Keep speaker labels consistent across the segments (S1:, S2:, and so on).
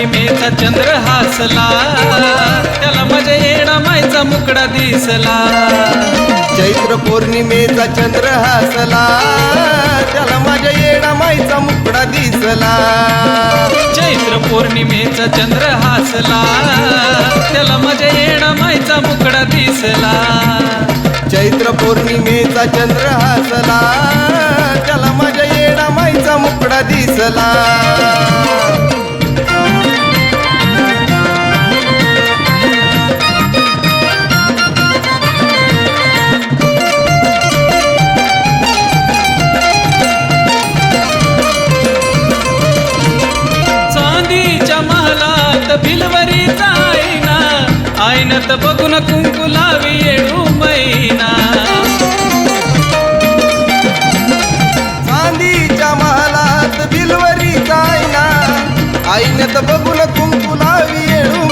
S1: हसला. त्याला माझ्या येडा मायचा मुकडा दिसला.
S2: चैत्र पौर्णिमेचा चंद्र हसला. त्याला माझ्या येडा माईचा मुकडा दिसला.
S1: चैत्र पौर्णिमेचा चंद्र हसला. त्याला माझ्या येडा मायचा मुकडा दिसला.
S2: चैत्र पौर्णिमेचा चंद्र हसला. त्याला माझ्या येडा माईचा मुकडा दिसला.
S1: चांदीच्या महालात भिलवरीचा आईना आईनत बघून कुंकू लावी येडू मैना.
S2: चांदीच्या महालात बिलवरी जायना आईने तर बघून कुंकू लावी येडू.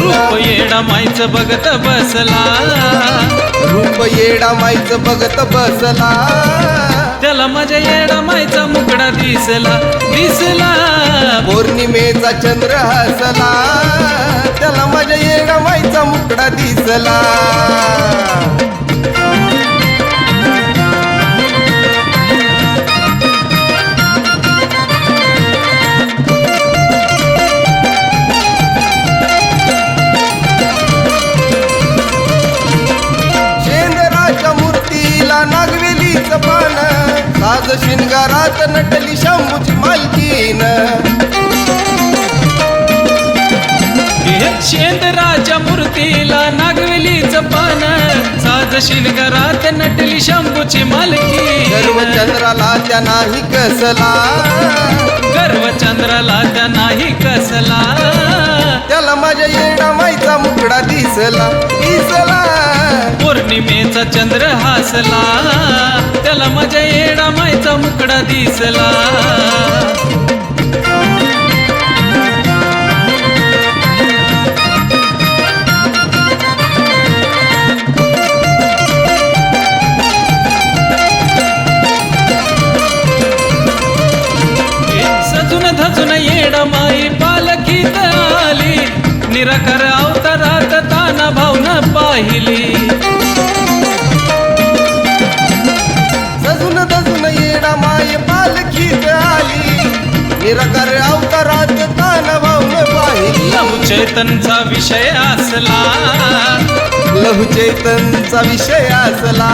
S1: रूप येडा मायचं बघत बसला.
S2: रूप येडा माईचं बघत बसला.
S1: त्याला माझ्या येडा मायचा मुकडा दिसला दिसला.
S2: पौर्णिमेचा चंद्र हसला त्याला माझ्या येडा माईचा मुकडा दिसला. साज शिंगारात नटली शंभूची मालकीन.
S1: शेंदराच्या मूर्तीला नागवेलीचं पान. साज शिलगरात नटली शंभूची मालकी
S2: गर्व चंद्राला त्या नाही कसला.
S1: गर्व चंद्राला त्या नाही कसला.
S2: त्याला माझ्या येडा माईचा मुकडा दिसला दिसला.
S1: पौर्णिमेचा चंद्र हसला. त्याला माझ्या येडा मायचा मुकडा दिसला. सजून धजून येडा माई पालखीत आली. निराकार अवतारात ताना भावना पाहिली.
S2: निराकार अवतारात भाऊन पाहिली.
S1: लहू चैतनचा विषय असला.
S2: लहू चैतनचा विषय असला.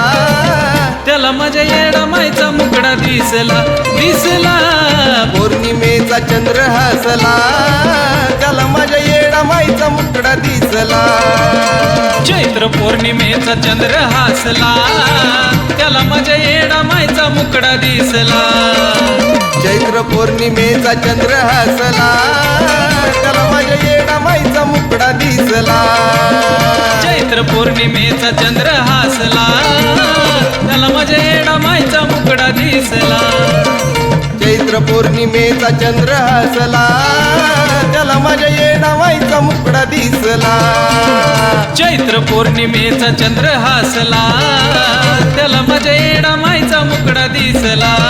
S1: त्याला माझ्या येडा मायचा मुकडा दिसला दिसला.
S2: पौर्णिमेचा चंद्र हसला. त्याला माझ्या येडा माईचा मुकडा दिसला.
S1: चैत्र पौर्णिमेचा चंद्र हसला. त्याला माझ्या येडा मायचा मुकडा दिसला.
S2: चैत्र पौर्णिमेचा चंद्र हसला. त्याला माझ्या येडा माईचा मुकडा दिसला.
S1: चैत्र पौर्णिमेचा चंद्र हसला. त्याला माझ्या येडा मायचा मुकडा दिसला.
S2: चैत्र पौर्णिमेचा चंद्र हसला. त्याला माझ्या येडा माईचा मुकडा दिसला.
S1: चैत्र पौर्णिमेचा चंद्र हसला. त्याला माझ्या येडा मायचा मुकडा दिसला.